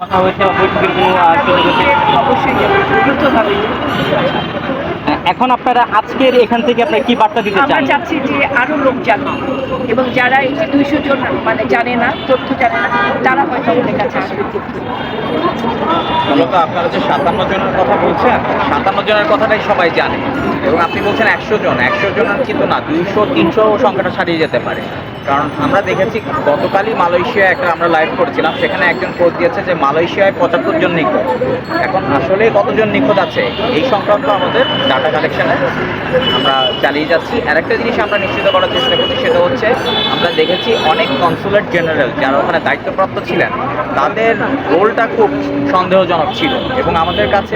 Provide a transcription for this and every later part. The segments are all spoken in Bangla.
কথা হয়েছে অবশ্যই অবশ্যই। দ্রুতভাবে। এখন আপনারা আজকের এখান থেকে আপনারা কি বার্তা দিতে আমরা চান? চাচ্ছি যে আরও লোক জানুক এবং যারা এই যে দুইশো জন মানে জানে না তথ্য জানে না তারা হয়তো আমাদের কাছে আসবে। মূলত আপনারা যে সাতান্ন জনের কথা বলছেন সাতান্ন জনের কথাটাই সবাই জানে। এবং আপনি বলছেন একশো জন একশো জনের কিন্তু না দুইশো তিনশো সংখ্যাটা ছাড়িয়ে যেতে পারে। কারণ আমরা দেখেছি গতকালই মালয়েশিয়ায় একটা আমরা লাইভ করেছিলাম সেখানে একজন পোস্ট দিয়েছে যে মালয়েশিয়ায় পঁচাত্তর জন নিখোঁজ। এখন আসলে কতজন নিখোঁজ আছে এই সংক্রান্ত আমাদের ডাটা কালেকশনে আমরা চালিয়ে যাচ্ছি। আরেকটা জিনিস আমরা নিশ্চিত করার চেষ্টা করছি, সেটা হচ্ছে আমরা দেখেছি অনেক কনসুলেট জেনারেল যারা ওখানে দায়িত্বপ্রাপ্ত ছিলেন, তাদের রোলটা খুব সন্দেহজনক ছিল এবং আমাদের কাছে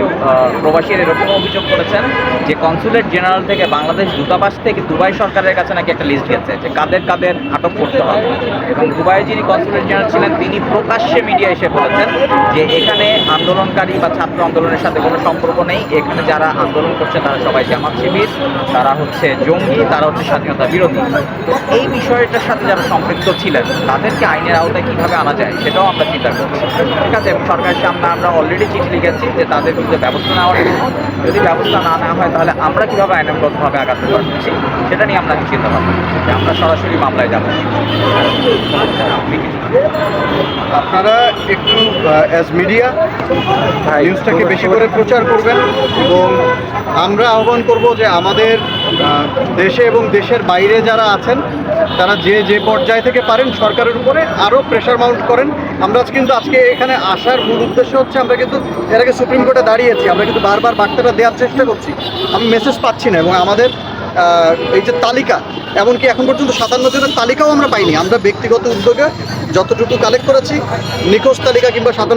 প্রবাসীর এরকম অভিযোগ করেছেন যে কনসুলেট জেনারেল থেকে বাংলাদেশ দূতাবাস থেকে দুবাই সরকারের কাছে নাকি একটা লিস্ট গেছে যে কাদের কাদের আটক করতে হবে। এবং দুবাইয়ে যিনি কনসুলেট জেনারেল ছিলেন, তিনি প্রকাশ্যে মিডিয়া এসে বলেছেন যে এখানে আন্দোলনকারী বা ছাত্র আন্দোলনের সাথে কোনো সম্পর্ক নেই, এখানে যারা আন্দোলন করছে তারা সবাই জামাত শিবির, তারা হচ্ছে জঙ্গি, তারা হচ্ছে স্বাধীনতা বিরোধী। তো এই বিষয়টার সাথে যারা সম্পৃক্ত ছিলেন, তাদেরকে আইনের আওতায় কীভাবে আনা যায়, সেটাও আমরা চিন্তা করছি। ঠিক আছে, এবং সরকারের সামনে আমরা অলরেডি চিঠি লিখেছি যে তাদের বিরুদ্ধে ব্যবস্থা নেওয়ার জন্য। যদি ব্যবস্থা না নেওয়া হয়, তাহলে আমরা কীভাবে আইনগতভাবে আগাতে পারছি সেটা নিয়ে আমরা চিন্তা ভাবনা যে আমরা সরাসরি মামলায় যাব। আপনারা একটু অ্যাজ মিডিয়া নিউজটাকে বেশি করে প্রচার করবেন এবং আমরা আহ্বান করব যে আমাদের দেশে এবং দেশের বাইরে যারা আছেন, তারা যে যে পর্যায় থেকে পারেন সরকারের উপরে আরও প্রেশার মাউন্ট করেন। আমরা কিন্তু আজকে এখানে আসার মূল উদ্দেশ্য হচ্ছে আমরা কিন্তু এর আগে সুপ্রিম কোর্টে দাঁড়িয়েছি, আমরা কিন্তু বারবার বার্তাটা দেওয়ার চেষ্টা করছি। আমি মেসেজ পাচ্ছি না এবং আমাদের এই যে তালিকা এমনকি এখন পর্যন্ত সাতান্ন জনের তালিকাও আমরা পাইনি। আমরা ব্যক্তিগত উদ্যোগে যতটুকু কালেক্ট করেছি, নিখোঁজ তালিকা কিংবা সাতান্ন